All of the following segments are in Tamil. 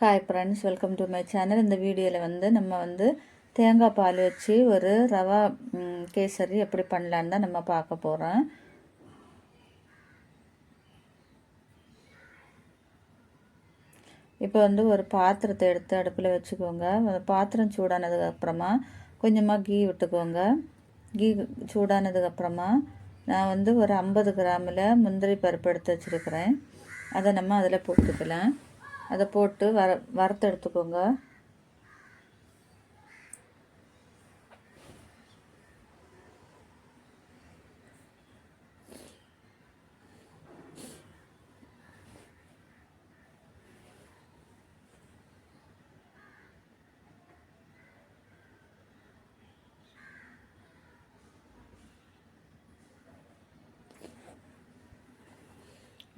Hi friends welcome to my channel இந்த வீடியோவில் வந்து நம்ம வந்து தேங்காய் பால் வச்சு ஒரு ரவா கேசரி எப்படி பண்ணலான்னு தான் நம்ம பார்க்க போகிறோம் இப்போ வந்து ஒரு பாத்திரத்தை எடுத்து அடுப்பில் வச்சுக்கோங்க. பாத்திரம் சூடானதுக்கப்புறமா கொஞ்சமாக கீ விட்டுக்கோங்க. கீ சூடானதுக்கப்புறமா நான் வந்து ஒரு ஐம்பது கிராமில் முந்திரி பருப்பு எடுத்து வச்சுருக்கிறேன். அதை நம்ம அதில் போட்டுக்கலாம். அதை போட்டு வர வறுத்து எடுத்துக்கோங்க.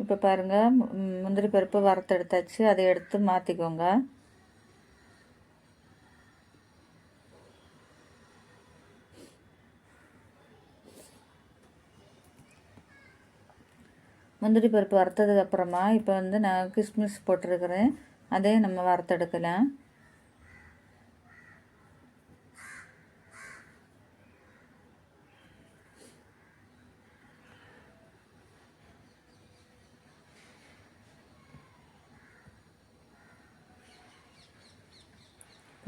இப்போ பாருங்கள் முந்திரி பருப்பு வறுத்து எடுத்தாச்சு. அதை எடுத்து மாற்றிக்கோங்க முந்திரி பருப்பு வறுத்ததுக்கு அப்புறமா இப்போ வந்து நான் கிஸ்மிஸ் போட்டிருக்கிறேன். அதையும் நம்ம வறுத்தெடுக்கலாம்.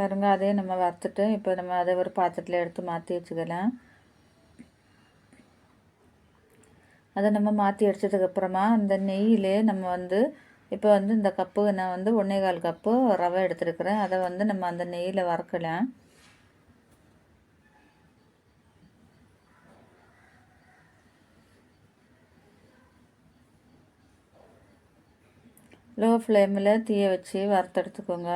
பாருங்க அதையும் நம்ம வறுத்துட்டு இப்போ நம்ம அதை ஒரு பாத்திரத்தில் எடுத்து மாற்றி வச்சுக்கலாம். அதை நம்ம மாற்றி அடித்ததுக்கப்புறமா அந்த நெய்யிலே நம்ம வந்து இப்போ வந்து இந்த கப்பு நான் வந்து ஒன்றே கால் கப்பு ரவை எடுத்துருக்குறேன். அதை வந்து நம்ம அந்த நெய்யில் வறுக்கலாம். லோ ஃப்ளேமில் தீயை வச்சு வறுத்தெடுத்துக்கோங்க.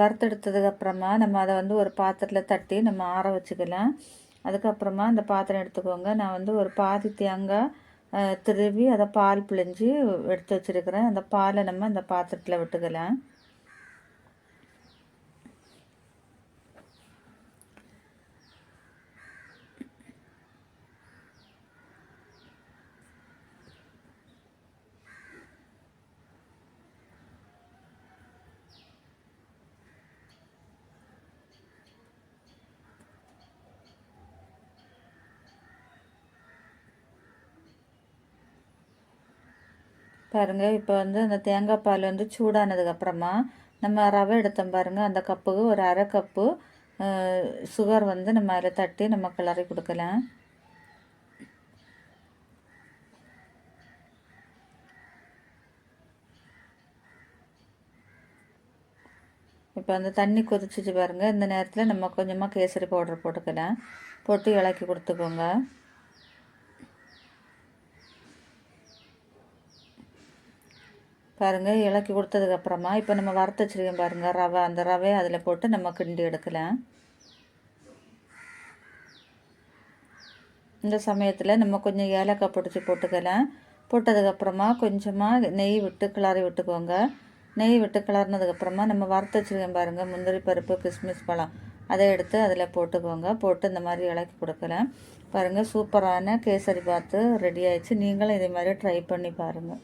வறுத்தெடுத்ததுக்கு அப்புறமா நம்ம அதை வந்து ஒரு பாத்திரத்தில் தட்டி நம்ம ஆற வச்சுக்கலாம். அதுக்கப்புறமா அந்த பாத்திரம் எடுத்துக்கோங்க. நான் வந்து ஒரு பாதி தேங்காய் திருவி அதை பால் பிழிஞ்சு எடுத்து வச்சுருக்கிறேன். அந்த பாலை நம்ம அந்த பாத்திரத்தில் விட்டுக்கலாம். பாருங்கள் இப்போ வந்து அந்த தேங்காய் பால் வந்து சூடானதுக்கப்புறமா நம்ம ரவை எடுத்தோம் பாருங்கள் அந்த கப்புக்கு ஒரு அரை கப்பு சுகர் வந்து நம்ம அதில் தட்டி நம்ம கிளறி கொடுக்கலாம். இப்போ அந்த தண்ணி கொதிச்சிச்சு பாருங்கள் இந்த நேரத்தில் நம்ம கொஞ்சமாக கேசரி பவுடர் போட்டுக்கலாம். போட்டு இலக்கி கொடுத்துக்கோங்க. பாருங்கள் இலக்கி கொடுத்ததுக்கப்புறமா இப்போ நம்ம வறுத்து வச்சுருக்கோம் பாருங்கள் ரவை. அந்த ரவையை அதில் போட்டு நம்ம கிண்டி எடுக்கலாம். இந்த சமயத்தில் நம்ம கொஞ்சம் ஏலக்காய் பிடிச்சி போட்டுக்கலாம். போட்டதுக்கப்புறமா கொஞ்சமாக நெய் விட்டு கிளறி விட்டுக்கோங்க. நெய் விட்டு கிளறினதுக்கப்புறமா நம்ம வறுத்து வச்சுருக்கோம் பாருங்கள் முந்திரி பருப்பு கிஸ்மிஸ் பழம். அதை எடுத்து அதில் போட்டுக்கோங்க. போட்டு இந்த மாதிரி இலக்கி கொடுக்கலாம். பாருங்கள் சூப்பரான கேசரி பாத்து ரெடி ஆயிடுச்சு. நீங்களும் இதே மாதிரி ட்ரை பண்ணி பாருங்கள்